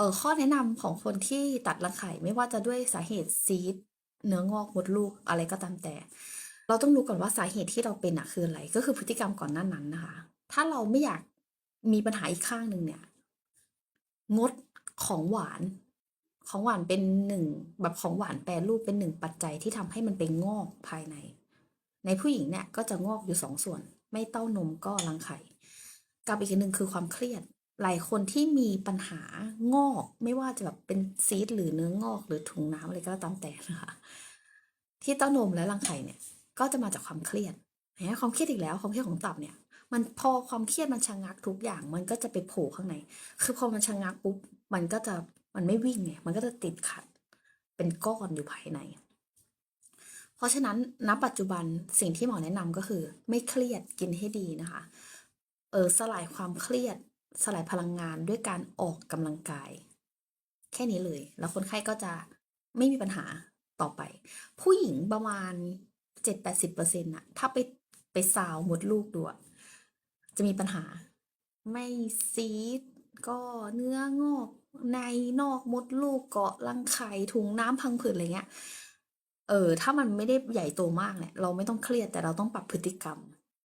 ออข้อแนะนำของคนที่ตัดรังไข่ไม่ว่าจะด้วยสาเหตุซีดเนื้องอกมดลูกอะไรก็ตามแต่ เราต้องรู้ก่อนว่าสาเหตุที่เราเป็นอะคืออะไร ก็คือพฤติกรรมก่อนหน้านั้นนะคะ ถ้าเราไม่อยากมีปัญหาอีกข้างหนึ่งเนี่ย งดของหวาน ของหวานเป็นหนึ่งแบบของหวานแปรรูปเป็นหนึ่งปัจจัยที่ทำให้มันไปงอกภายใน ในผู้หญิงเนี่ยก็จะงอกอยู่สองส่วน ไม่เต้านมก็รังไข่กับอีกอันหนึ่งคือความเครียด หลายคนที่มีปัญหางอกไม่ว่าจะแบบเป็นซีดหรือเนื้องอกหรือถุงน้ำอะไรก็ตามแต่นะคะที่เต้านมและรังไข่เนี่ย ก็จะมาจากความเครียดเห็นไหมความเครียดอีกแล้วความเครียดของตับเนี่ย มันพอความเครียดมันชะงักทุกอย่าง มันก็จะไปโผล่ข้างใน คือพอมันชะงักปุ๊บมันก็จะมันไม่วิ่งไงมันก็จะติดขัด เป็นก้อนอยู่ภายใน เพราะฉะนั้นณปัจจุบันสิ่งที่หมอแนะนำก็คือ ไม่เครียดกินให้ดีนะคะ เออสลายความเครียด สลายพลังงานด้วยการออกกำลังกาย แค่นี้เลย แล้วคนไข้ก็จะไม่มีปัญหาต่อไป ผู้หญิงประมาณเจ็ดแปดสิบเปอร์เซ็นต์อะถ้าไปไปซาวมดลูกดูอะจะมีปัญหา ไม่ซีดก็เนื้องอกในนอกมดลูกเกาะรังไข่ถุงน้ำพังผืดอะไรเงี้ย เออ ถ้ามันไม่ได้ใหญ่โตมากเนี่ย เราไม่ต้องเครียดแต่เราต้องปรับพฤติกรรม